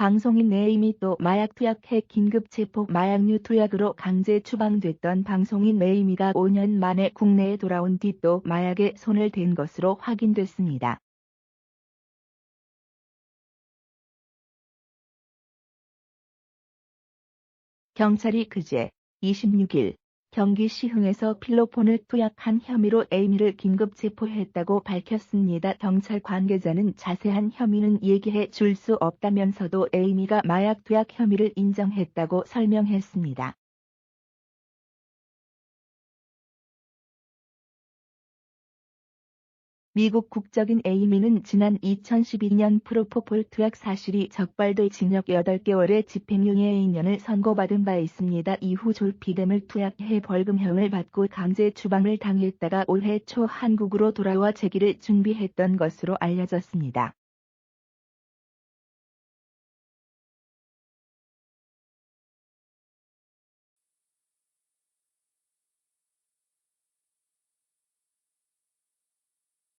방송인 에이미 또 마약 투약해 긴급 체포 마약류 투약으로 강제 추방됐던 방송인 에이미가 5년 만에 국내에 돌아온 뒤 또 마약에 손을 댄 것으로 확인됐습니다. 경찰이 그제 26일 경기 시흥에서 필로폰을 투약한 혐의로 에이미를 긴급 체포했다고 밝혔습니다. 경찰 관계자는 자세한 혐의는 얘기해 줄 수 없다면서도 에이미가 마약 투약 혐의를 인정했다고 설명했습니다. 미국 국적인 에이미는 지난 2012년 프로포폴 투약 사실이 적발돼 징역 8개월의 집행유예 2년을 선고받은 바 있습니다. 이후 졸피뎀을 투약해 벌금형을 받고 강제 추방을 당했다가 올해 초 한국으로 돌아와 재기를 준비했던 것으로 알려졌습니다.